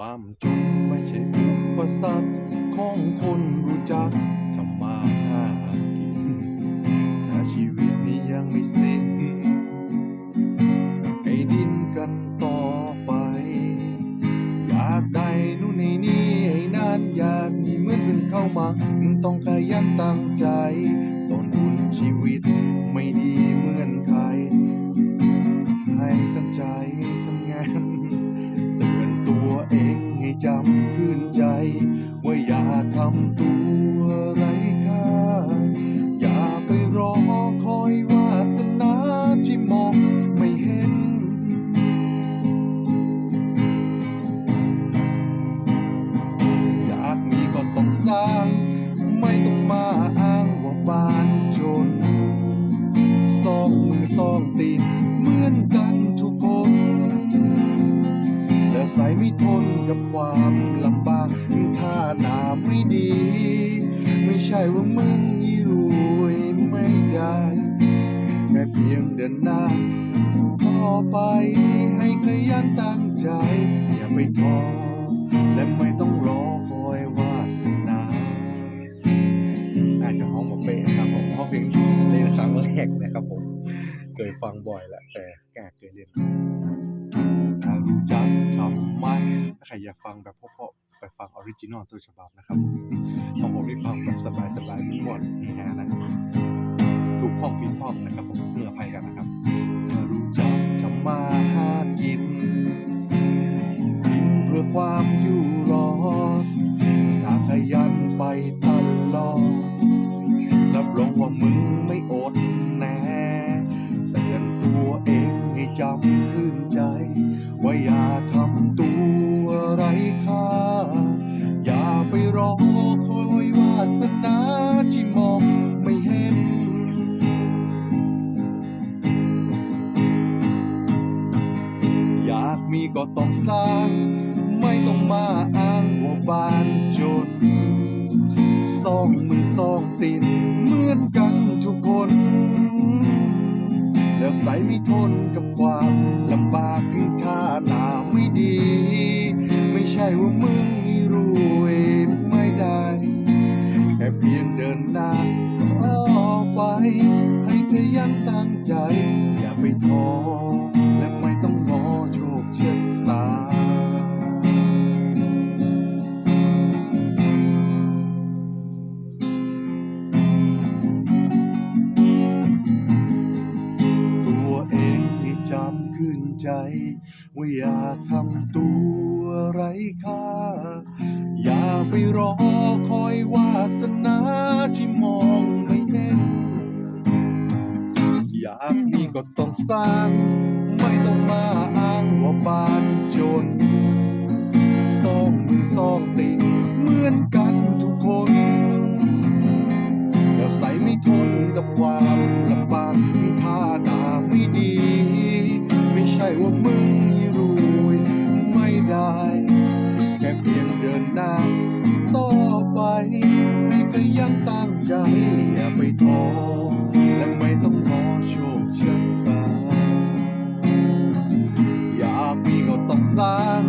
ความจนไม่ใช่อุปสรรคของคนรู้จักทำมาหากินถ้าชีวิตนี้ยังไม่สิ้นให้ดินกันต่อไป อยากได้นู่นในนี่ให้นานอยากมีเหมือนเป็นเข้ามามึงต้องขยันตั้งใจต้นทุนชีวิตไม่ดีเมือ จำขึ้นใจ ว่าอย่าทำตัวไร้ค่า อย่าไปรอคอยวาสนาที่มองไม่เห็น อยากมีก็ต้องสร้าง ไม่ต้องมาอ้างว่าบ้านจนสองมือสองตีนเหมือนกันทุกคน และใส่ไม่ทน กับความลำบากถ้าหนาไม่ดี ไม่ใช่ว่ามึงอีรวยไม่ได้แค่เพียงเดินหน้าต่อไปให้ขยันตั้งใจ อย่าไปท้อและไม่ต้องรอคอยวาสนาอาจจะห้องมาเป๊ะครับผมห้องเพลงเล่นครั้งแรกนะครับผม เคยฟังบ่อยแหละแต่กล้าเคยเล่น ใครอยากฟังแบบเพราะๆไปฟังออริจินอลตัวฉบับนะครับของผมที่ฟังแบบสบายๆม่วนๆนี่ฮะนะถูกห้องพินห้องนะครับผมเพื่อภัยกันนะครับถ้ารู้จักทำมาหากินกินเพื่อความอยู่รอดถ้าขยันไปตลอดรับรองว่ามึงไม่โอ กมีก็ต้องสร้าง ไม่ต้องมาอ้างว่าบ้านจนสองมือสองตีนเหมือนกันทุกคน แล้วใส่ไม่ทนกับความลำบากถึงท่าหนาไม่ดี ไม่ใช่ว่ามึงรวยไม่ได้ แค่เพียงเดินหน้าต่อไปให้ขยันตั้งใจอย่า จำขึ้นใจ ว่าอย่าทำตัวไรค่า อย่าไปรอคอยวาสนาที่มองไม่เห็น อยากมีก็ต้องสร้าง ไม่ต้องมาอ้างว่าบานจน ขยันตั้งใจอย่าไปท้อและไม่ต้องรอโชคชะตาอยากมีก็ต้องสร้าง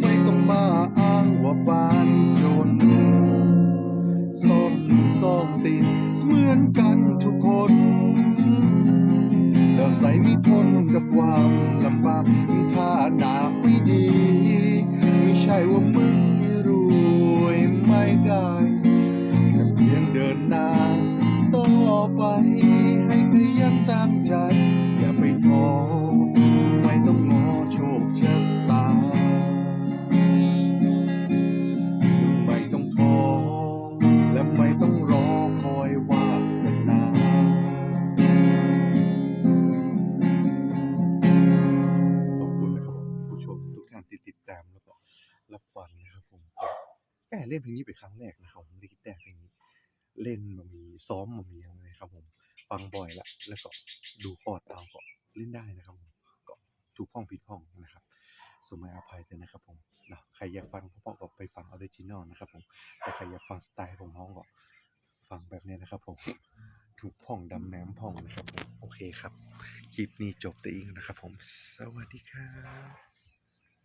ไม่ต้องมาอ้างว่าบ้านจนสอมือสองตีนเหมือนกันทุกคนแล้วใส่ไม่ทนกับความลำบากถ้าหนาไม่ดี ไม่ใช่ว่ามึงรวย นะครับผมแก่เล่นเพลงนี้เป็นครั้งแรกนะครับผมได้คิดแต่เพลงนี้ เล่นมามีซ้อมมามีอะไรครับผม ฟังบ่อยละแล้วก็ดูคอร์ดเอาก็เล่นได้นะครับผมก็ถูกพ้องผิดพ้องนะครับสมัยอภัยเลยนะครับผมนะใครอยากฟังพ่อๆก็ไปฟังออริจินอลนะครับผมแต่ใครอยากฟังสไตล์ของน้องก็ฟังแบบนี้นะครับผมถูกพ่องดำน้ำพ่องนะครับผมโอเคครับ คลิปนี้จบแต่เองนะครับผม สวัสดีครับ